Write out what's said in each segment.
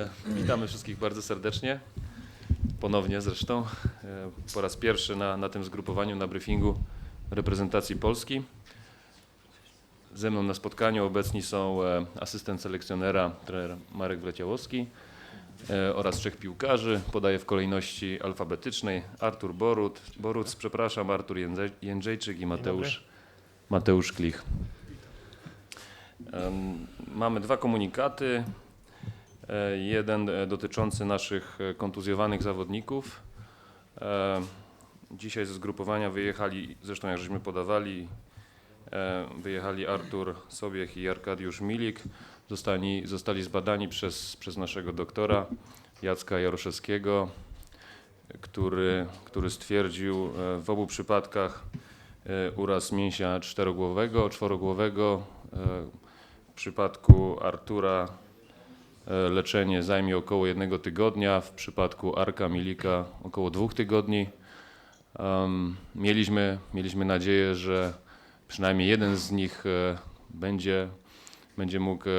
E, Witamy wszystkich bardzo serdecznie. Ponownie zresztą. E, Po raz pierwszy na, na tym zgrupowaniu, na briefingu reprezentacji Polski. Ze mną na spotkaniu obecni są e, asystent selekcjonera, trener Marek Wleciałowski oraz trzech piłkarzy. Podaję w kolejności alfabetycznej. Artur Borut, Boruc, przepraszam, Artur Jędrzejczyk i Mateusz, Mateusz Klich. Mamy dwa komunikaty. E, Jeden e, dotyczący naszych e, kontuzjowanych zawodników. Dzisiaj ze zgrupowania wyjechali, zresztą jak żeśmy podawali, wyjechali Artur Sobiech i Arkadiusz Milik. Zostali, zostali zbadani przez, przez naszego doktora Jacka Jaroszewskiego, który, który stwierdził w obu przypadkach uraz mięśnia czterogłowego, czworogłowego. W przypadku Artura leczenie zajmie około jednego tygodnia, w przypadku Arka Milika około dwóch tygodni. Mieliśmy, mieliśmy nadzieję, że przynajmniej jeden z nich e, będzie, będzie mógł e,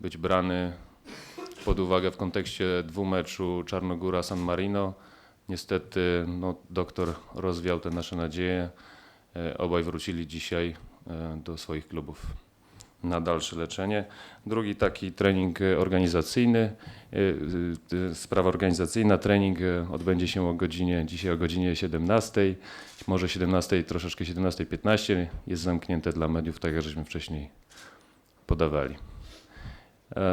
być brany pod uwagę w kontekście dwumeczu Czarnogóra-San Marino. Niestety no, doktor rozwiał te nasze nadzieje. E, Obaj wrócili dzisiaj e, do swoich klubów na dalsze leczenie. Drugi taki trening e, organizacyjny, e, e, sprawa organizacyjna, trening odbędzie się o godzinie, dzisiaj o godzinie 17, może 17, troszeczkę 17.15, jest zamknięte dla mediów, tak jak żeśmy wcześniej podawali.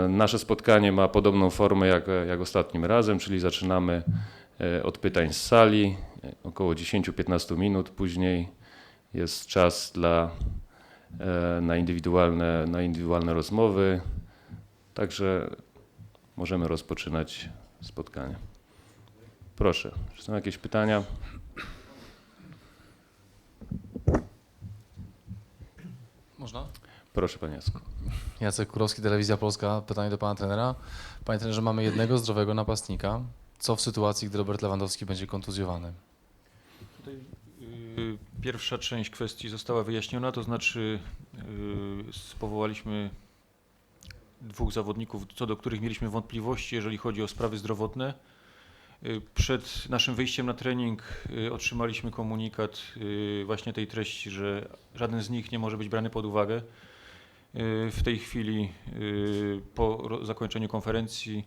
Nasze spotkanie ma podobną formę jak, jak ostatnim razem, czyli zaczynamy od pytań z sali, około 10-15 minut, później jest czas dla na indywidualne, na indywidualne rozmowy. Także możemy rozpoczynać spotkanie. Proszę, czy są jakieś pytania? Można? Proszę Panie Jacku. Jacek Kurowski, Telewizja Polska. Pytanie do pana trenera. Panie trenerze, mamy jednego zdrowego napastnika. Co w sytuacji, gdy Robert Lewandowski będzie kontuzjowany? Tutaj, Pierwsza część kwestii została wyjaśniona, to znaczy y, powołaliśmy dwóch zawodników, co do których mieliśmy wątpliwości, jeżeli chodzi o sprawy zdrowotne. Y, Przed naszym wyjściem na trening y, otrzymaliśmy komunikat y, właśnie tej treści, że żaden z nich nie może być brany pod uwagę. W tej chwili po zakończeniu konferencji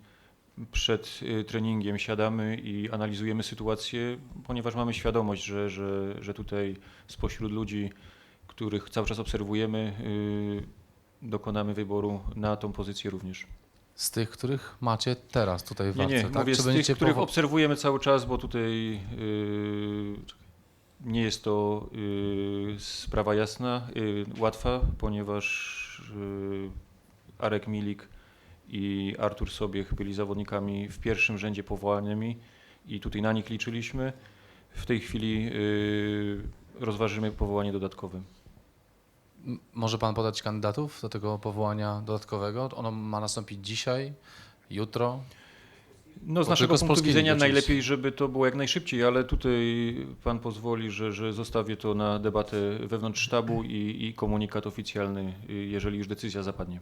przed y, treningiem siadamy i analizujemy sytuację, ponieważ mamy świadomość, że, że, że tutaj spośród ludzi, których cały czas obserwujemy, y, dokonamy wyboru na tą pozycję również. Z tych, których macie teraz tutaj w Nie, walce, nie, tak? mówię Czy z tych, których powo- obserwujemy cały czas, bo tutaj y, nie jest to y, sprawa jasna, y, łatwa, ponieważ y, Arek Milik i Artur Sobiech byli zawodnikami w pierwszym rzędzie powołanymi i tutaj na nich liczyliśmy. W tej chwili y, rozważymy powołanie dodatkowe. Może pan podać kandydatów do tego powołania dodatkowego? Ono ma nastąpić dzisiaj, jutro? No z naszego punktu widzenia najlepiej, żeby to było jak najszybciej, ale tutaj pan pozwoli, że, że zostawię to na debatę wewnątrz sztabu i, i komunikat oficjalny, y, jeżeli już decyzja zapadnie.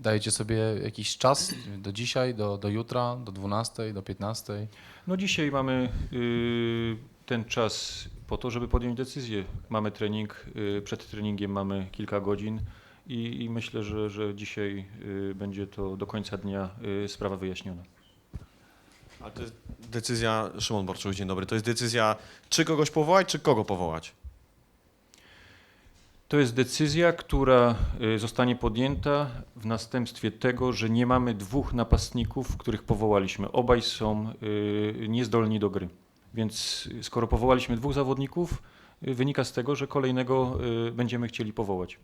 Dajecie sobie jakiś czas do dzisiaj, do, do jutra, do 12, do 15? No dzisiaj mamy y, ten czas po to, żeby podjąć decyzję. Mamy trening, y, przed treningiem mamy kilka godzin i, i myślę, że, że dzisiaj y, będzie to do końca dnia y, sprawa wyjaśniona. A to jest decyzja, Szymon Borczuch, dzień dobry, to jest decyzja, czy kogoś powołać, czy kogo powołać? To jest decyzja, która y, zostanie podjęta w następstwie tego, że nie mamy dwóch napastników, których powołaliśmy. Obaj są y, niezdolni do gry. Więc y, skoro powołaliśmy dwóch zawodników, wynika z tego, że kolejnego będziemy chcieli powołać.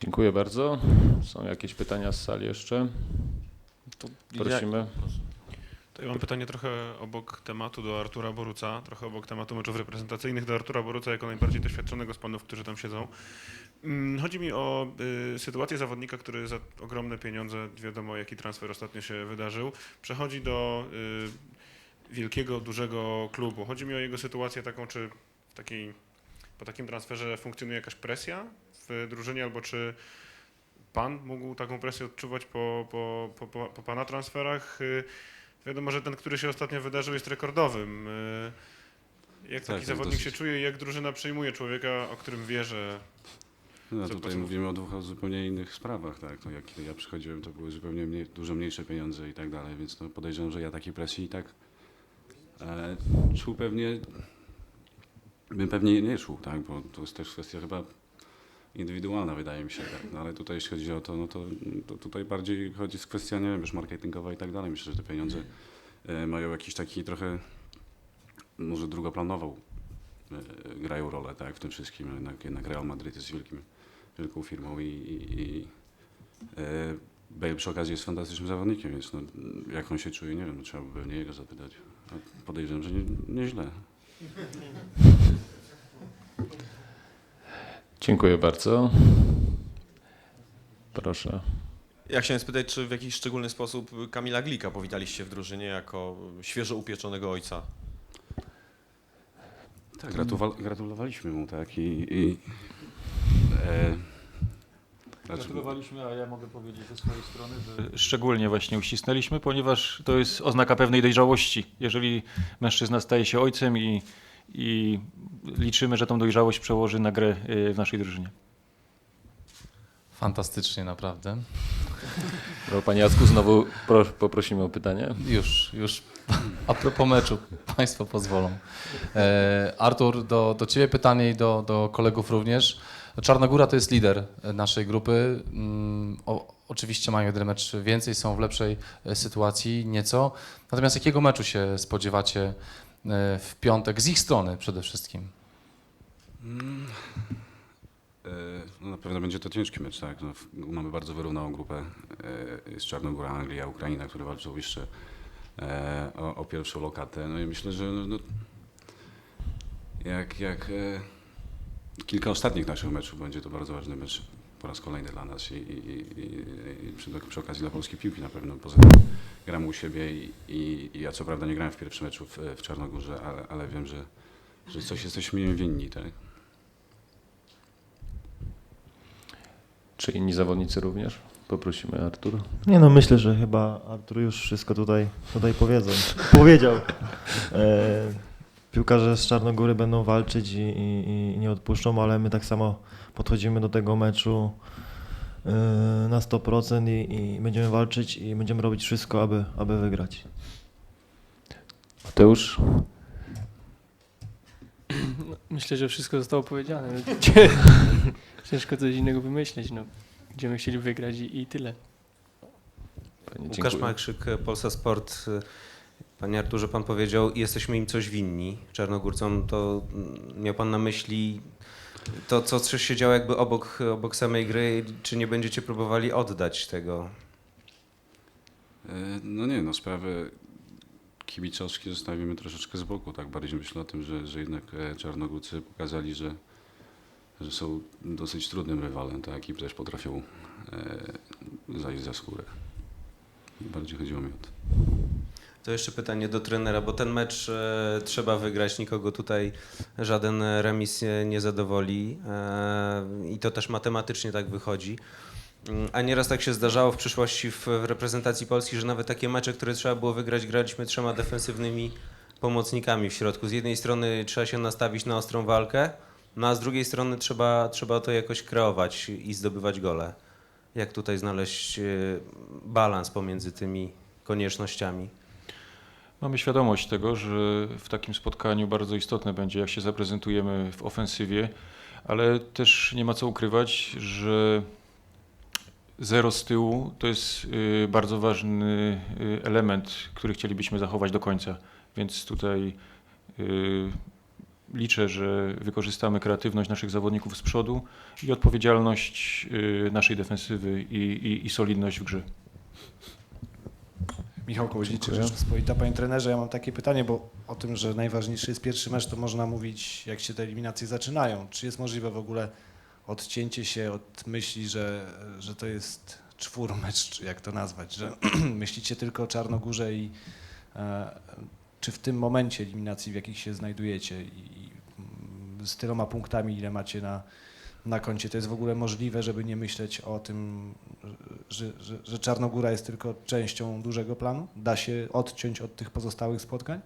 Dziękuję bardzo. Są jakieś pytania z sali jeszcze? To Prosimy. To ja mam pytanie trochę obok tematu do Artura Boruca, trochę obok tematu meczów reprezentacyjnych do Artura Boruca jako najbardziej doświadczonego z panów, którzy tam siedzą. Mm, Chodzi mi o y, sytuację zawodnika, który za ogromne pieniądze, wiadomo jaki transfer ostatnio się wydarzył, przechodzi do y, wielkiego, dużego klubu. Chodzi mi o jego sytuację taką, czy w takiej, po takim transferze funkcjonuje jakaś presja w drużynie, albo czy pan mógł taką presję odczuwać po, po, po, po, pana transferach? Y, Wiadomo, że ten, który się ostatnio wydarzył, jest rekordowym. Y, Jak taki tak, zawodnik dosyć. się czuje i jak drużyna przyjmuje człowieka, o którym wie, że No, tutaj mówimy o dwóch zupełnie innych sprawach, tak. To jak ja przychodziłem, to były zupełnie mniej, dużo mniejsze pieniądze i tak dalej, więc no, podejrzewam, że ja takiej presji i tak e, czuł pewnie, bym pewnie nie czuł, tak, bo to jest też kwestia chyba indywidualna, wydaje mi się, tak. No, ale tutaj jeśli chodzi o to, no to, to tutaj bardziej chodzi z kwestia, nie wiem, już marketingowa i tak dalej. Myślę, że te pieniądze e, mają jakiś taki trochę, może drugoplanową e, grają rolę, tak, w tym wszystkim. Jednak, jednak Real Madrid jest wielkim wielką firmą i, i, i e, Bale przy okazji jest fantastycznym zawodnikiem, więc no, jak on się czuje, nie wiem, no, trzeba by pewnie jego zapytać. Podejrzewam, że nie, nieźle. Dziękuję bardzo. Proszę. Ja chciałem spytać, czy w jakiś szczególny sposób Kamila Glika powitaliście w drużynie jako świeżo upieczonego ojca? Tak, gratuwa- gratulowaliśmy mu, tak, i... i e, znaczy, Gratulowaliśmy, a ja mogę powiedzieć ze swojej strony, że szczególnie właśnie uścisnęliśmy, ponieważ to jest oznaka pewnej dojrzałości. Jeżeli mężczyzna staje się ojcem i, i liczymy, że tą dojrzałość przełoży na grę y, w naszej drużynie. Fantastycznie, naprawdę. Dobra, Panie Jacku, znowu pro, poprosimy o pytanie. Już, już a propos meczu, Państwo pozwolą. E, Artur, do, do Ciebie pytanie i do, do kolegów również. Czarnogóra to jest lider naszej grupy. Mm, O, oczywiście mają jeden mecz więcej, są w lepszej e, sytuacji nieco. Natomiast jakiego meczu się spodziewacie w piątek z ich strony przede wszystkim? Mm, e, no na pewno będzie to ciężki mecz, tak. No, mamy bardzo wyrównaną grupę. E, Jest Czarnogóra, Anglia, Ukraina, które walczą jeszcze e, o, o pierwszą lokatę. No i myślę, że no, no, jak, jak e, kilka ostatnich naszych meczów będzie to bardzo ważny mecz po raz kolejny dla nas i, i, i, i przy, przy okazji dla polskiej piłki na pewno. Poza tym gramy u siebie i, i, i ja co prawda nie grałem w pierwszym meczu w, w Czarnogórze, ale, ale wiem, że, że coś jesteśmy im winni, tak? Czy inni zawodnicy również? Poprosimy Artur. Nie no, myślę, że chyba Artur już wszystko tutaj, tutaj powiedzą. Powiedział. E, piłkarze z Czarnogóry będą walczyć i, i, i nie odpuszczą, ale my tak samo podchodzimy do tego meczu e, na 100% i, i będziemy walczyć i będziemy robić wszystko, aby, aby wygrać. Mateusz? Myślę, że wszystko zostało powiedziane. Ciężko coś innego wymyśleć. No. Będziemy chcieli wygrać i, i tyle. Panie, Łukasz. Makrzyk, Polsa Sport. Panie Arturze, pan powiedział, jesteśmy im coś winni, Czarnogórcom. To miał pan na myśli to, co się działo jakby obok, obok samej gry, czy nie będziecie próbowali oddać tego? E, No nie, no sprawy kibicowskie zostawimy troszeczkę z boku, tak bardziej myślę o tym, że, że jednak e, Czarnogórcy pokazali, że, że są dosyć trudnym rywalem, tak, i też potrafią e, zajść za skórę. Bardziej chodziło mi o to. To jeszcze pytanie do trenera, bo ten mecz e, trzeba wygrać, nikogo tutaj żaden remis nie, zadowoli e, i to też matematycznie tak wychodzi. Mm, A nieraz tak się zdarzało w przyszłości w, w reprezentacji Polski, że nawet takie mecze, które trzeba było wygrać, graliśmy trzema defensywnymi pomocnikami w środku. Z jednej strony trzeba się nastawić na ostrą walkę, no a z drugiej strony trzeba, trzeba to jakoś kreować i zdobywać gole. Jak tutaj znaleźć e, balans pomiędzy tymi koniecznościami? Mamy świadomość tego, że w takim spotkaniu bardzo istotne będzie, jak się zaprezentujemy w ofensywie, ale też nie ma co ukrywać, że zero z tyłu to jest y, bardzo ważny y, element, który chcielibyśmy zachować do końca. Więc tutaj y, liczę, że wykorzystamy kreatywność naszych zawodników z przodu i odpowiedzialność naszej defensywy i, i, i solidność w grze. Michał Kołodziejczyk. Rzeczpospolita. Panie trenerze, ja mam takie pytanie, bo o tym, że najważniejszy jest pierwszy mecz, to można mówić, jak się te eliminacje zaczynają. Czy jest możliwe w ogóle odcięcie się od myśli, że, że to jest czwórmecz, czy jak to nazwać, że myślicie tylko o Czarnogórze i e, czy w tym momencie eliminacji, w jakich się znajdujecie i, i z tyloma punktami, ile macie na, na koncie. To jest w ogóle możliwe, żeby nie myśleć o tym, że, że, że Czarnogóra jest tylko częścią dużego planu? Da się odciąć od tych pozostałych spotkań?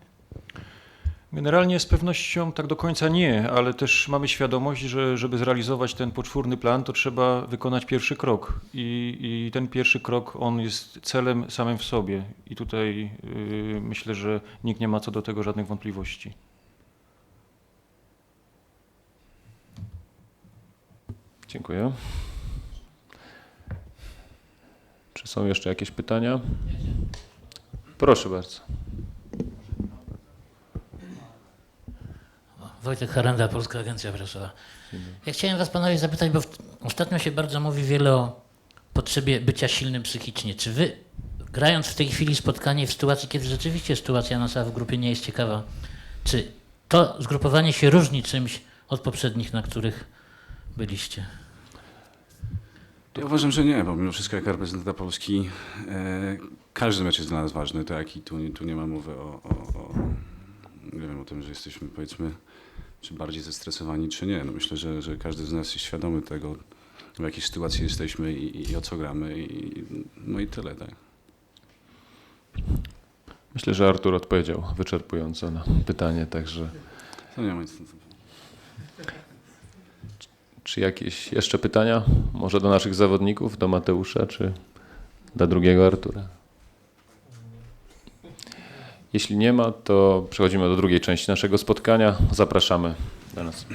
Generalnie z pewnością tak do końca nie, ale też mamy świadomość, że żeby zrealizować ten poczwórny plan, to trzeba wykonać pierwszy krok. I, i ten pierwszy krok, on jest celem samym w sobie. I tutaj yy, myślę, że nikt nie ma co do tego żadnych wątpliwości. Dziękuję. Czy są jeszcze jakieś pytania? Proszę bardzo. Wojtek Haranda, Polska Agencja Prasowa. Ja chciałem Was panowie zapytać, bo ostatnio się bardzo mówi wiele o potrzebie bycia silnym psychicznie. Czy Wy, grając w tej chwili spotkanie w sytuacji, kiedy rzeczywiście sytuacja nasza w grupie nie jest ciekawa, czy to zgrupowanie się różni czymś od poprzednich, na których byliście? Ja uważam, że nie, bo mimo wszystko jako reprezentanta Polski e, każdy mecz jest dla nas ważny, tak? I tu, tu nie ma mowy o, o, o, nie wiem, o tym, że jesteśmy powiedzmy czy bardziej zestresowani, czy nie. No myślę, że, że każdy z nas jest świadomy tego, w jakiej sytuacji jesteśmy i, i o co gramy. I, no i tyle, tak. Myślę, że Artur odpowiedział wyczerpująco na pytanie, także To nie ma nic. Czy jakieś jeszcze pytania? Może do naszych zawodników, do Mateusza, czy dla drugiego Artura? Jeśli nie ma, to przechodzimy do drugiej części naszego spotkania. Zapraszamy do nas.